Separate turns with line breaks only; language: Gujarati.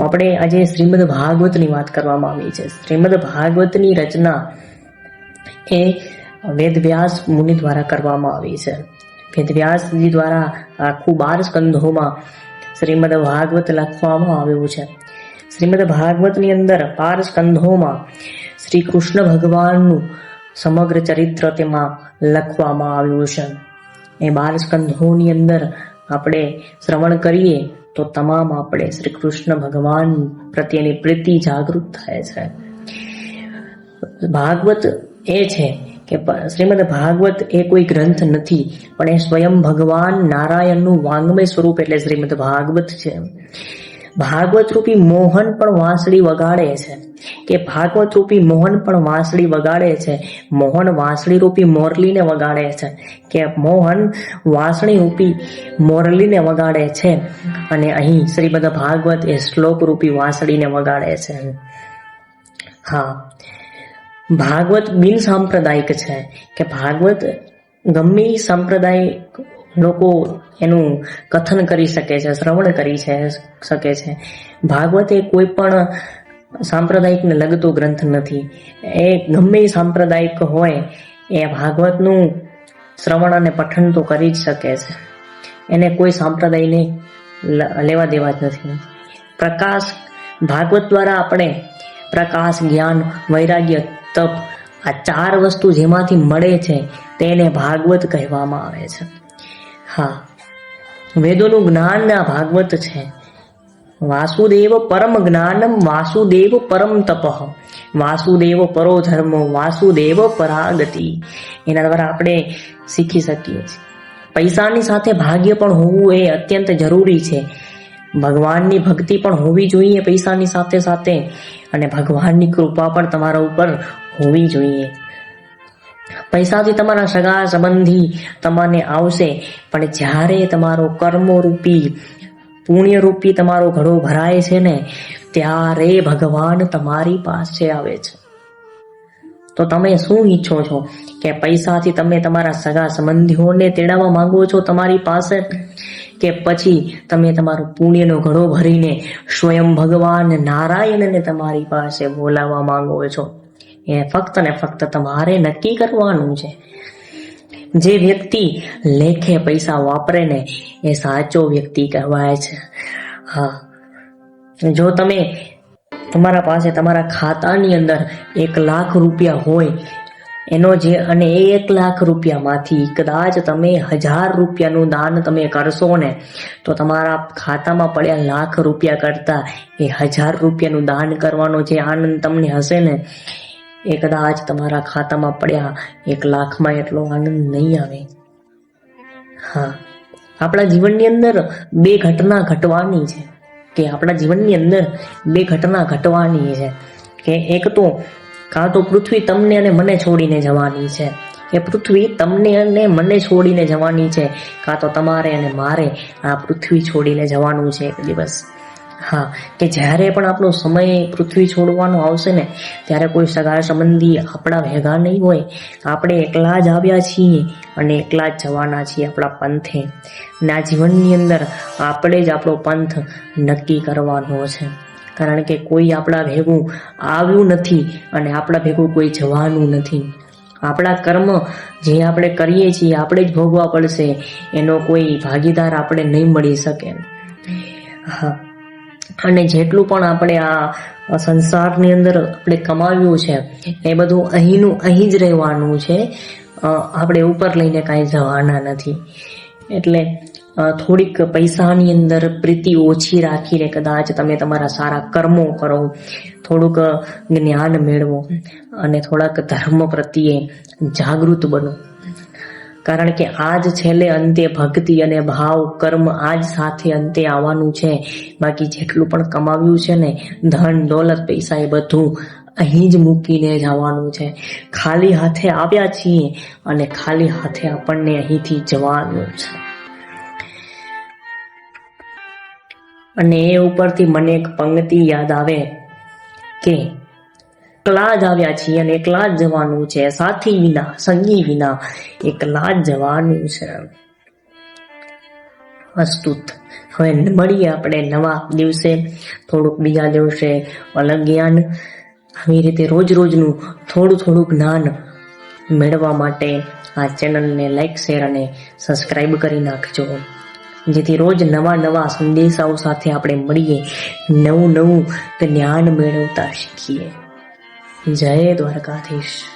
આપણે આજે શ્રીમદ ભાગવતની વાત કરવામાં આવી છે. શ્રીમદ ભાગવતની રચના એ વેદવ્યાસ મુનિ દ્વારા કરવામાં આવી છે. વેદવ્યાસજી દ્વારા આખું બાર સ્કંધોમાં શ્રીમદ ભાગવત લખવામાં આવ્યું છે. શ્રીમદ ભાગવતની અંદર બાર સ્કંધોમાં શ્રી કૃષ્ણ ભગવાનનું સમગ્ર ચરિત્ર તેમાં લખવામાં આવ્યું છે. એ બાર સ્કંધોની અંદર આપણે શ્રવણ કરીએ તો તમામ આપણે શ્રી કૃષ્ણ ભગવાન પ્રત્યેની પ્રીતિ જાગૃત થાય છે. ભાગવત એ છે કે શ્રીમદ ભાગવત એ કોઈ ગ્રંથ નથી, પણ એ સ્વયં ભગવાન નારાયણનું વાંગમય સ્વરૂપ એટલે શ્રીમદ ભાગવત છે. ભાગવત રૂપી મોહન પણ વાંસળી વગાડે છે. કે ભાગવત રૂપી મોહન પણ વાંસળી વગાડે છે. મોહન વાંસળી રૂપી મોરલીને વગાડે છે. કે મોહન વાંસળી રૂપી મોરલીને વગાડે છે. અને અહીં શ્રીમદ ભાગવત એ શ્લોક રૂપી વાંસળીને વગાડે છે. હા. ભાગવત બિન સાંપ્રદાયિક છે. કે ભાગવત ગમે સંપ્રદાય લોકો એનું કથન કરી શકે છે, શ્રવણ કરી છે, શકે છે. ભાગવત એ કોઈ પણ સાંપ્રદાયિકને લગતો ગ્રંથ નથી. એ ગમે સાંપ્રદાયિક હોય, એ ભાગવતનું શ્રવણ અને પઠન તો કરી જ શકે છે. એને કોઈ સાંપ્રદાયને લેવા દેવા જ નથી. પ્રકાશ, ભાગવત દ્વારા આપણે પ્રકાશ, જ્ઞાન, વૈરાગ્ય, તપ આ ચાર વસ્તુ જેમાંથી મળે છે, તેને ભાગવત કહેવામાં આવે છે. હા. વેદોનું જ્ઞાન આ ભાગવત છે. વાસુદેવ પરમ જ્ઞાનમ, વાસુદેવ પરમ તપઃ. વાસુદેવ પરો ધર્મ, વાસુદેવ પરાગતિ. એના દ્વારા આપણે શીખી શકીએ છીએ. પૈસાની સાથે ભાગ્ય પણ હોવું એ અત્યંત જરૂરી છે. ભગવાનની ભક્તિ પણ હોવી જોઈએ પૈસાની સાથે સાથે અને ભગવાનની કૃપા પણ તમારા ઉપર હોવી જોઈએ. પૈસાથી તમારા સગા સંબંધી તમને આવશે. પણ જ્યારે તમારો કર્મરૂપી, પુણ્યરૂપી તમારો ઘડો ભરાય છે ને, ત્યારે ભગવાન તમારી પાસે આવે છે. તો તમે શું ઈચ્છો છો? કે પૈસાથી તમે તમારા સગા સંબંધીઓને તેડાવવા માંગો છો તમારી પાસે? કે પછી તમે તમારો પુણ્યનો ઘડો ભરીને સ્વયં ભગવાન નારાયણને તમારી પાસે બોલાવવા માંગો છો? એ ફક્ત ને ફક્ત તમારે નક્કી કરવાનું છે. જે વ્યક્તિ લેખે પૈસા વાપરે ને એ સાચો વ્યક્તિ કહેવાય છે. હા. જો તમે તમારા પાસે તમારા ખાતાની અંદર એક લાખ રૂપિયા હોય, એનો જે અને એ એક લાખ રૂપિયામાંથી કદાચ તમે હજાર રૂપિયાનું દાન તમે કરશો ને, તો તમારા ખાતામાં પડ્યા લાખ રૂપિયા કરતા એ હજાર રૂપિયાનું દાન કરવાનો જે આનંદ તમને હશે ને એ કદાચ તમારા ખાતામાં પડ્યા, એક લાખમાં એટલો આનંદ નહીં આવે. હા, આપણા જીવનની અંદર બે ઘટના ઘટવાની છે. કે આપણા જીવનની અંદર બે ઘટના ઘટવાની છે. કે એક તો કાં તો પૃથ્વી તમને અને મને છોડીને જવાની છે. કે પૃથ્વી તમને અને મને છોડીને જવાની છે. કાં તો તમારે અને મારે આ પૃથ્વી છોડીને જવાનું છે. એક દિવસ. હા, કે જ્યારે પણ આપણો સમય પૃથ્વી છોડવાનો આવશે ને, ત્યારે કોઈ સગા સંબંધી આપણા ભેગા નહીં હોય આપણે એકલા જ આવ્યા છીએ અને એકલા જ જવાના છીએ આપણા પંથે. ના જીવનની અંદર આપણે જ આપણો પંથ નક્કી કરવાનો છે. કારણ કે કોઈ આપણા ભેગું આવ્યું નથી અને આપણા ભેગું કોઈ જવાનું નથી. આપણા કર્મ જે આપણે કરીએ છીએ, આપણે જ ભોગવા પડશે, એનો કોઈ ભાગીદાર આપણે નહીં મળી શકે. હા અને જેટલું પણ આપણે આ સંસારની અંદર આપણે કમાવ્યું છે, એ બધું અહીંનું, અહીં જ રહેવાનું છે. આપણે ઉપર લઈને કાંઈ જવાના નથી. એટલે થોડીક પૈસાની અંદર પ્રીતિ ઓછી રાખીને કદાચ તમે તમારા સારા કર્મો કરો, થોડુંક જ્ઞાન મેળવો અને થોડાક ધર્મ પ્રત્યે જાગૃત બનો. કારણ કે આજ છેલ્લે અંતે ભક્તિ અને ભાવ કર્મ આજ સાથે અંતે આવવાનું છે. બાકી જેટલું પણ કમાવ્યું છે ને, ધન, દોલત, પૈસા એ બધું અહીં જ મૂકીને જવાનું છે. ખાલી હાથે આવ્યા છીએ અને ખાલી હાથે આપણને અહીંથી જવાનું છે. અને એ ઉપરથી મને એક પંક્તિ યાદ આવે કે એકલા જ આવ્યા છીએ અને એકલા જ જવાનું છે. સાથી વિના, સંગી વિના એકલા જ જવાનું છે. અસ્તુત. હવે મળીએ આપણે નવા દિવસે. થોડુંક બીજા દિવસે અલગ જ્ઞાન. આવી રીતે રોજ રોજનું થોડું થોડું જ્ઞાન મેળવવા માટે આ ચેનલને લાઈક, શેર અને સબસ્ક્રાઈબ કરી નાખજો. જેથી રોજ નવા નવા સંદેશાઓ સાથે આપણે મળીએ. નવું નવું જ્ઞાન મેળવતા શીખીએ. જય દ્વારકાધીશ.